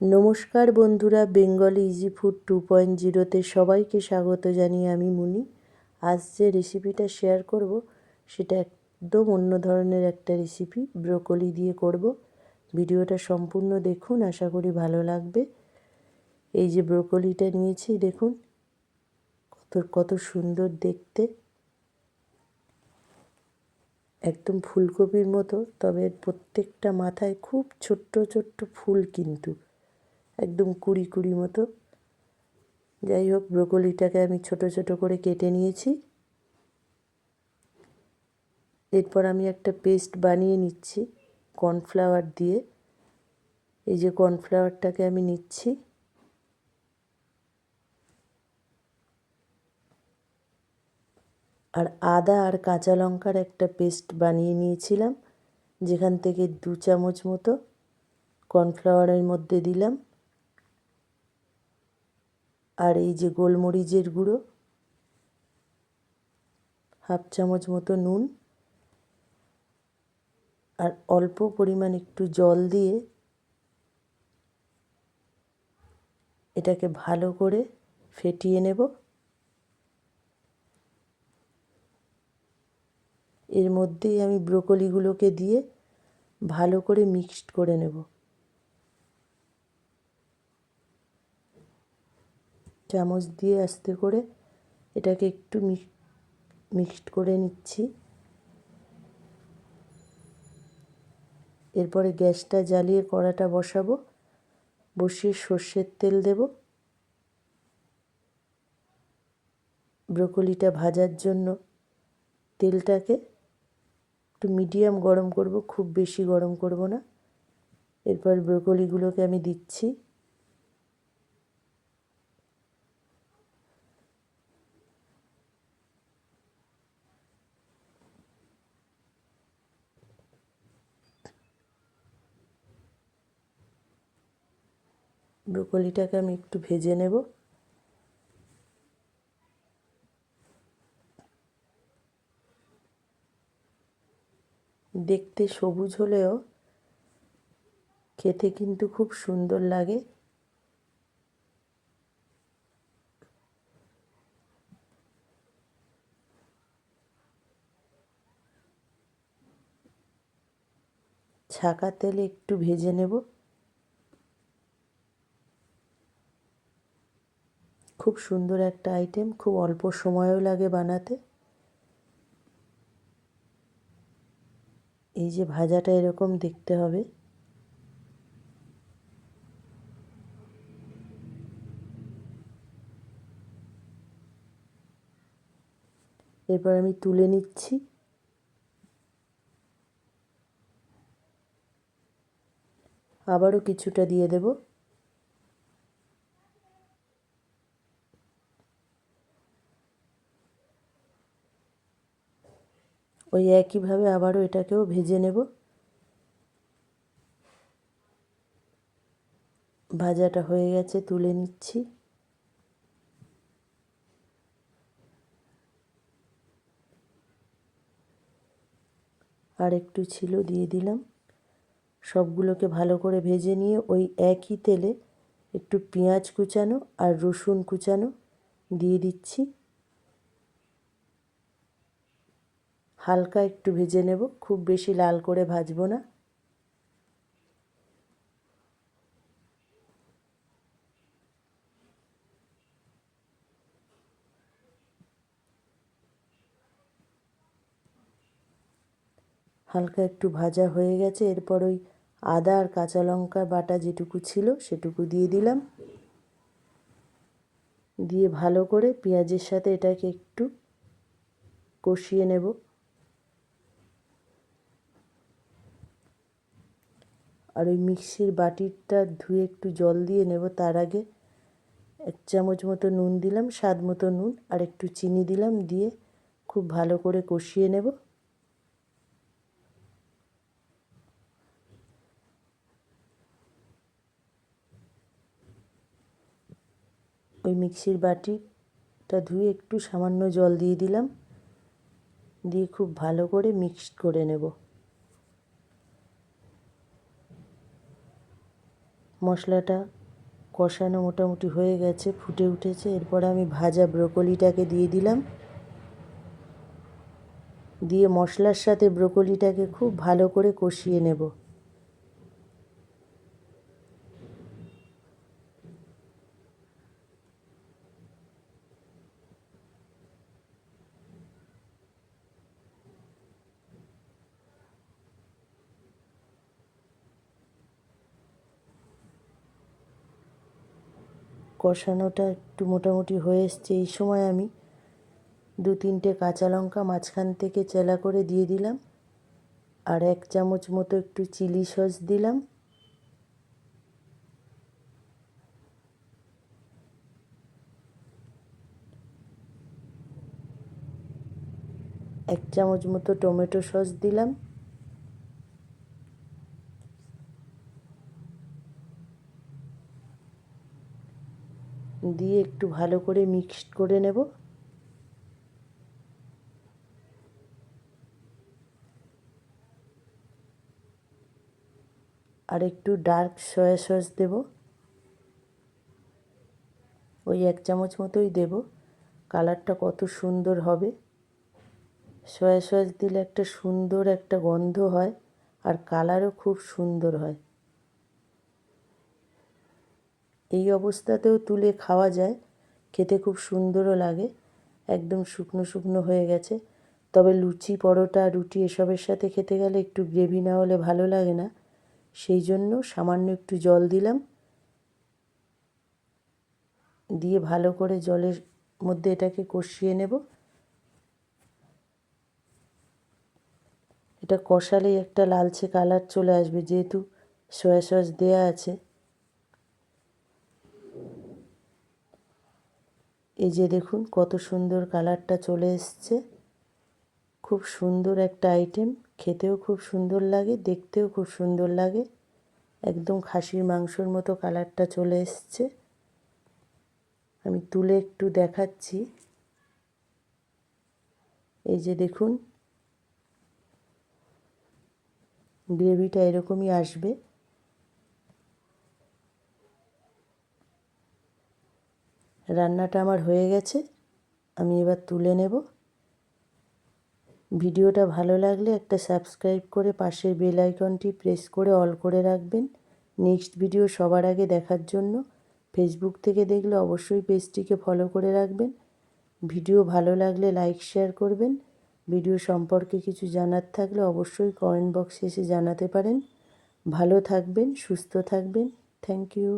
নমস্কার বন্ধুরা, Bengali easy food two point জিরোতে সবাইকে স্বাগত জানিয়ে আমি মুনি। আজ যে রেসিপিটা শেয়ার করব, সেটা একদম অন্য ধরনের একটা রেসিপি, ব্রোকলি দিয়ে করব। ভিডিওটা সম্পূর্ণ দেখুন, আশা করি ভালো লাগবে। এই যে ব্রোকলিটা নিয়েছি, দেখুন, কত কত সুন্দর দেখতে। একদম ফুলকপির মতো, তবে প্রত্যেকটা মাথায় খুব ছোট্ট ছোট্ট ফুল কিন্তু। একদম কুড়ি কুড়ি মতো। যাই হোক, ব্রোকলিটাকে আমি ছোট ছোট করে কেটে নিয়েছি। এরপর আমি একটা পেস্ট বানিয়ে নিচ্ছি কর্নফ্লাওয়ার দিয়ে। এই যে কর্নফ্লাওয়ারটাকে আমি নিচ্ছি। আর আদা আর কাঁচা লঙ্কার একটা পেস্ট বানিয়ে নিয়েছিলাম, যেখান থেকে দু চামচ মতো কর্নফ্লাওয়ারের মধ্যে দিলাম। আর এই যে গোলমরিচের গুঁড়ো, হাফ চামচ মতো নুন আর অল্প পরিমাণ একটু জল দিয়ে এটাকে ভালো করে ফেটিয়ে নেব। এর মধ্যেই আমি ব্রোকলিগুলোকে দিয়ে ভালো করে মিক্সড করে নেব। চামচ দিয়ে আস্তে করে এটাকে একটু মিক্সড করে নিচ্ছি। এরপরে গ্যাসটা জ্বালিয়ে কড়াটা বসাবো। বসিয়ে সর্ষের তেল দেব। ব্রোকলিটা ভাজার জন্য তেলটাকে একটু মিডিয়াম গরম করব, খুব বেশি গরম করব না। এরপর ব্রোকলিগুলোকে আমি দিচ্ছি। ব্রোকলিটাকে আমি একটু ভেজে নেব। দেখতে সবুজ হলেও খেতে কিন্তু খুব সুন্দর লাগে। ছাকা তেলে একটু ভেজে নেব। খুব সুন্দর একটা আইটেম খুব অল্প সময়ও লাগে বানাতে। এই যে ভাজাটা এরকম দেখতে হবে। এরপর আমি তুলে নিচ্ছি। আবারও কিছুটা দিয়ে দেবো। ওই একইভাবে আবারও এটাকেও ভেজে নেব। ভাজাটা হয়ে গেছে, তুলে নিচ্ছি। আর একটু ছিল, দিয়ে দিলাম। সবগুলোকে ভালো করে ভেজে নিয়ে ওই একই তেলে একটু পেঁয়াজ কুচানো আর রসুন কুচানো দিয়ে দিচ্ছি। হালকা একটু ভেজে নেব, খুব বেশি লাল করে ভাজবো না। হালকা একটু ভাজা হয়ে গেছে, এরপর ওই আদা আর কাঁচা লঙ্কা বাটা যেটুকু ছিল সেটুকু দিয়ে দিলাম। দিয়ে ভালো করে পেঁয়াজের সাথে এটাকে একটু কষিয়ে নেব। আর ওই মিক্সির বাটিটা ধুয়ে একটু জল দিয়ে নেব। তার আগে এক চামচ মতো নুন দিলাম, স্বাদ মতো নুন, আর একটু চিনি দিলাম দিয়ে খুব ভালো করে কষিয়ে নেব। ওই মিক্সির বাটিটা ধুয়ে একটু সামান্য জল দিয়ে দিলাম, দিয়ে খুব ভালো করে মিক্সড করে নেব। মশলাটা কষানো মোটামুটি হয়ে গেছে, ফুটে উঠেছে। এরপর আমি ভাজা ব্রোকলিটাকে দিয়ে দিলাম। দিয়ে মশলার সাথে ব্রোকলিটাকে খুব ভালো করে কষিয়ে নেব। কষানোটা একটু মোটামুটি হয়ে এসছে। এই সময় আমি দু তিনটে কাঁচা লঙ্কা মাঝখান থেকে চেলা করে দিয়ে দিলাম। আর এক চামচ মতো একটু চিলি সস দিলাম। এক চামচ মতো টমেটো সস দিলাম। দিয়ে একটু ভালো করে মিক্সড করে নেব। আর একটু ডার্ক সয়া সস দেব। ওই এক চামচ মতোই দেব। কালারটা কত সুন্দর হবে। সয়া সস দিলে একটা সুন্দর একটা গন্ধ হয় আর কালারও খুব সুন্দর হয়। এই অবস্থাতেও তুলে খাওয়া যায়। খেতে খুব সুন্দরও লাগে। একদম শুকনো শুকনো হয়ে গেছে। তবে লুচি, পরোটা, রুটি এসবের সাথে খেতে গেলে একটু গ্রেভি না হলে ভালো লাগে না। সেই জন্য সামান্য একটু জল দিলাম। দিয়ে ভালো করে জলের মধ্যে এটাকে কষিয়ে নেব। এটা কষালেই একটা লালচে কালার চলে আসবে যেহেতু সয়া সস দেওয়া আছে। এই যে দেখুন, কত সুন্দর কালারটা চলে এসছে। খুব সুন্দর একটা আইটেম খেতেও খুব সুন্দর লাগে, দেখতেও খুব সুন্দর লাগে। একদম খাসির মাংসর মতো কালারটা চলে এসছে। আমি তুলে একটু দেখাচ্ছি। এই যে দেখুন, গ্রেভিটা এরকমই আসবে। রান্নাটা আমার হয়ে গেছে। আমি এবার তুলে নেব। ভিডিওটা ভালো লাগলে একটা সাবস্ক্রাইব করে পাশের বেল আইকনটি প্রেস করে অল করে রাখবেন। নেক্সট ভিডিও সবার আগে দেখার জন্য ফেসবুক থেকে দেখলে অবশ্যই পেজটিকে ফলো করে রাখবেন। ভিডিও ভালো লাগলে লাইক, শেয়ার করবেন। ভিডিও সম্পর্কে কিছু জানার থাকলে অবশ্যই কমেন্ট বক্সে এসে জানাতে পারেন। ভালো থাকবেন, সুস্থ থাকবেন। Thank you.